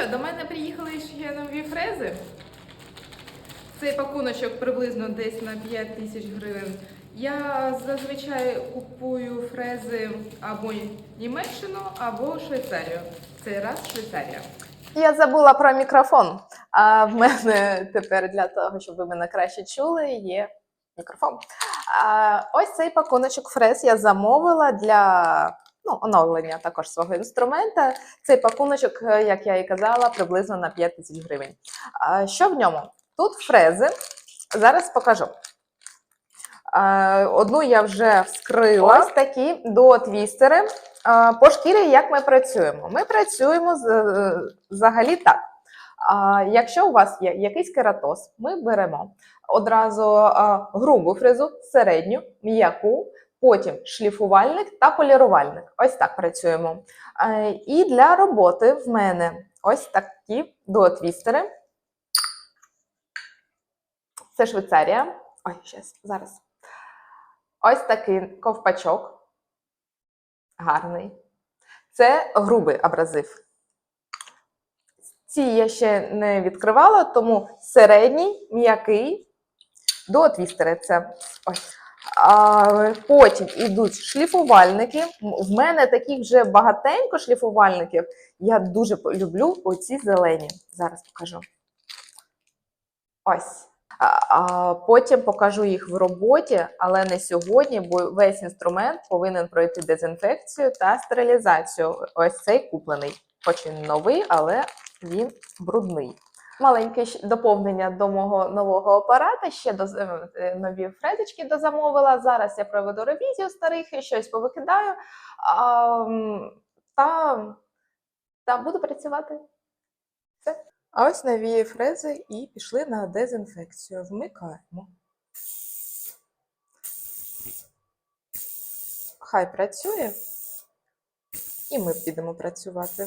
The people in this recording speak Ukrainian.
що, до мене приїхали ще нові фрези. Цей пакуночок приблизно десь на 5 тисяч гривень. Я зазвичай купую фрези або Німеччину, або Швейцарію. Цей раз Швейцарія. Я забула про мікрофон. А в мене тепер для того, щоб ви мене краще чули, є мікрофон. А, ось цей пакуночок фрез я замовила для ну, оновлення також свого інструмента. Цей пакуночок, е, як я і казала, приблизно на 5 тисяч гривень. А, що в ньому? Тут фрези. Зараз покажу. Одну я вже вскрила. Ось такі до-твістери. А, По шкірі як ми працюємо? Ми працюємо взагалі так. Якщо у вас є якийсь кератоз, ми беремо одразу грубу фрезу, середню, м'яку, потім шліфувальник та полірувальник. Ось так працюємо. Е, І для роботи в мене ось такі дуотвістери. Це Швейцарія. Ой, щас, зараз. Ось такий ковпачок. Гарний. Це грубий абразив. Ці я ще не відкривала, тому середній, м'який, до твістери це ось. Потім йдуть шліфувальники. В мене таких вже багатенько шліфувальників. Я дуже люблю оці зелені. Зараз покажу. Ось. Потім покажу їх в роботі, але не сьогодні, бо весь інструмент повинен пройти дезінфекцію та стерилізацію. Ось цей куплений. Хоч він новий, але він брудний. Маленьке доповнення до мого нового апарата. Ще до е, нові фрезочки дозамовила. Зараз я проведу ревізію старих щось повикидаю. А, та, та буду працювати. Все. А ось нові фрези і пішли на дезінфекцію. Вмикаємо. Хай працює, і ми підемо працювати.